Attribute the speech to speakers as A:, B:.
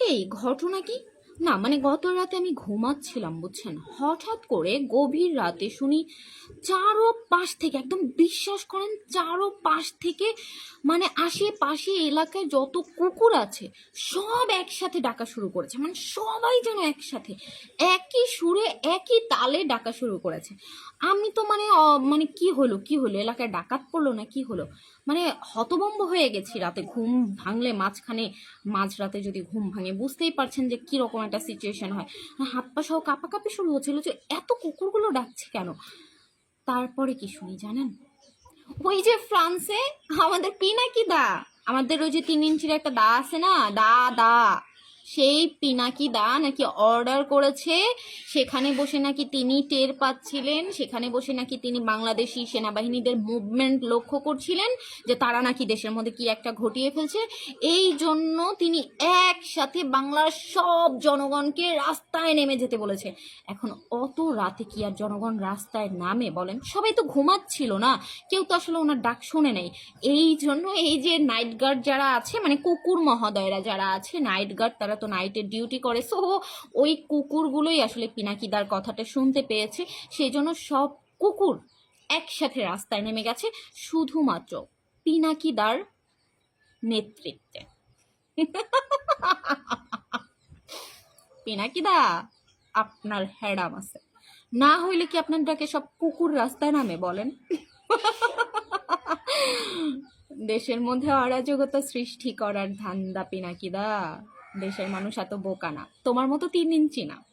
A: এই ঘটনা কি? না মানে গত রাতে আমি ঘুমাচ্ছিলাম, বুঝছেন? হঠাৎ করে গভীর রাতে শুনি চারো পাশ থেকে, একদম বিশ্বাস করেন চারো পাশ থেকে মানে আশেপাশে এলাকায় যত কুকুর আছে, সব একসাথে ডাকা শুরু করেছে। মানে সবাই যেন একসাথে, একই সুরে, একই তালে ডাকা শুরু করেছে। আমি তো মানে মানে কি হলো কি হলো? এলাকায় ডাকাত পড়ল না কি হলো? মানে হতভম্ব হয়ে গেছি রাতে, ঘুম ভাঙলে মাঝখানে, মাঝরাতে যদি ঘুম ভাঙে, বুঝতেই পারছেন যে কীরকম একটা সিচুয়েশন হয়। হাত পা সহ কাঁপাকাঁপি শুরু হচ্ছিল যে, এত কুকুরগুলো ডাকছে কেন? তারপরে কি শুনি জানেন? ওই যে ফ্রান্সে আমাদের পিনাকি দা আমাদের ওই যে তিন ইঞ্চির একটা দা আছে না? দা দা। সেই পিনাকি দা নাকি অর্ডার করেছে। সেখানে বসে নাকি তিনি টের পাচ্ছিলেন। সেখানে বসে নাকি তিনি বাংলাদেশি সেনাবাহিনীদের মুভমেন্ট লক্ষ্য করছিলেন যে তারা নাকি দেশের মধ্যে কি একটা ঘটিয়ে ফেলছে। এই জন্য তিনি একসাথে বাংলার সব জনগণকে রাস্তায় নেমে যেতে বলেছে। এখন অত রাতে কি আর জনগণ রাস্তায় নামে বলেন? সবাই তো ঘুমাচ্ছিল না। কেউ তো আসলে ওনার ডাক শোনে নাই। এই জন্য এই যে নাইট গার্ড যারা আছে মানে কুকুর মহোদয়রা যারা আছে নাইট গার্ড তারা তো নাইটের ডিউটি করে। সো ওই কুকুরগুলোই আসলে পিনাকিদার কথাটা শুনতে পেয়েছে। সেই জন্য সব কুকুর একসাথে রাস্তায় নেমে গেছে, শুধুমাত্র পিনাকিদার নেতৃত্বে। পিনাকিদা, আপনার হ্যাডাম আছে। না হইলে কি আপনার ডাকে সব কুকুর রাস্তায় নামে বলেন? দেশের মধ্যে অরাজকতা সৃষ্টি করার ধান্দা পিনাকিদা। দেশের মানুষ এত বোকা না। তোমার মতো তিন ইঞ্চি না।